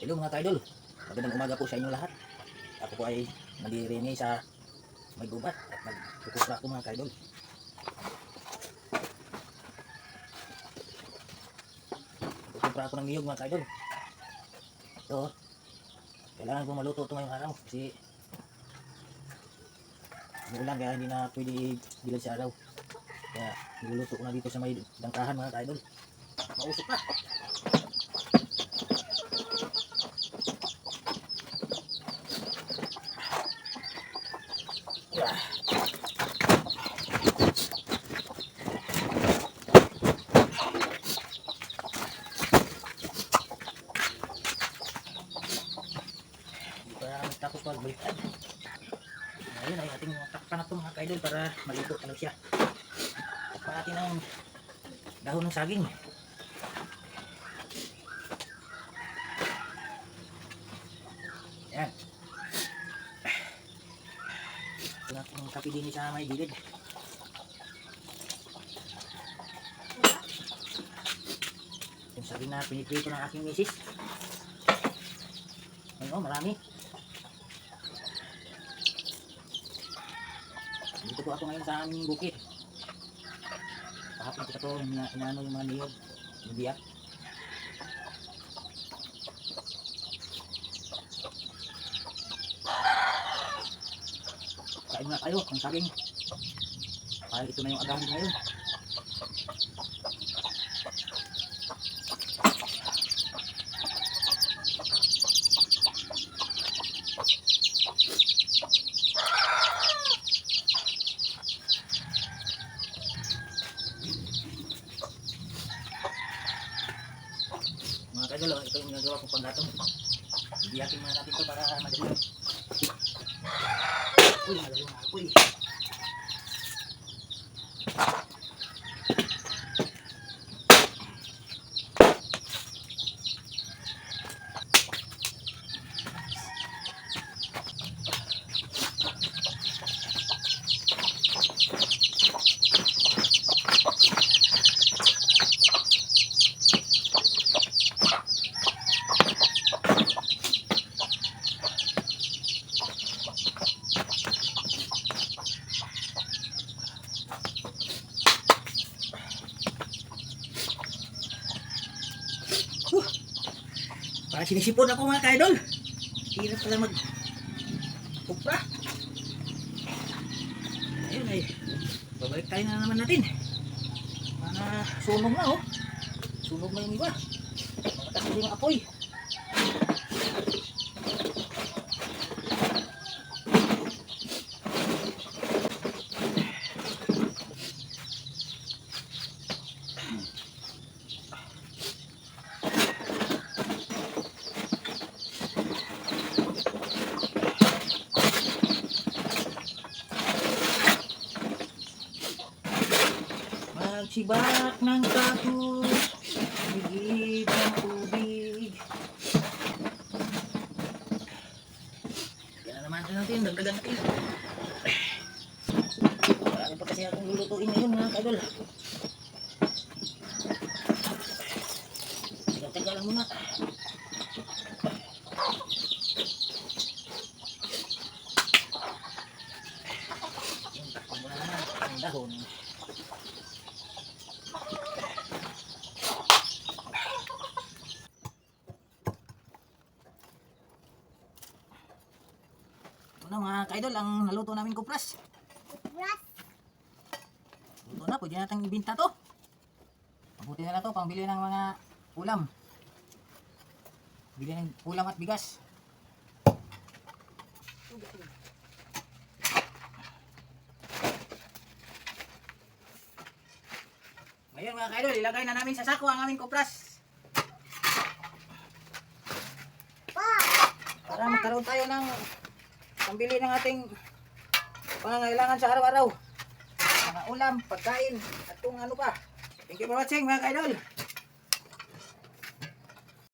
Hello mga ka-idol. Magandang umaga po sa inyo lahat. Ako po ay nalirini sa may gubat at nagkukusra ako mga ka-idol. Nagkukusra ako ng niyog mga ka-idol. Ito, kailangan ko maluto ito ngayong araw kasi umuulan kaya hindi na pwede bilad sa araw. Kaya niluluto ko na dito sa may dangkahan mga ka-idol. Mausok na. Hindi pa tapos magbaliktad. Ngayon ay ating takpan na ito mga kaidol para maluto ano siya. Takpan natin ang dahon ng saging. Yan. Na itong kape din sa may gilid. Yung saging na piniprito ng aking misis. Ayun oh, marami. Dito po ako ngayon sa aming bukid. Kahapon ito, ina inaano yung mga niyog, yung. Kayo, ang saging. Dahil ito na yung agahan ngayon. Mga kagalaw, ito yung ginagawa kong panggatong. Biyakin muna natin ito para madali. Uy, madali mga apoy. Para sinisipon ako mga ka-idol. Hirap pala mag kupra. Ayun ay. Babalik tayo na naman natin. Mga sunog na oh. Sunog na yung iba. Makatas yung apoy. Magsibak ng kahoy, higit ng tubig. Yan na naman natin, dagdagan natin. Marami pa kasi akong lulutuin ngayon mga kadol. Tagal-tagal lang muna. Ang dahon. Na mga ka-idol, ang naluto namin kupras. Ras. Luto na, pwede natin ibinta to. Mabuti na na to, pangbili ng mga ulam. Bili ng ulam at bigas. Ngayon mga ka-idol, ilagay na namin sa sako ang aming kupras. Pa. Para magkaroon tayo ng pambili ng ating pangangailangan sa araw-araw. Mga ulam, pagkain, at kung ano pa. Thank you for watching mga ka-idol.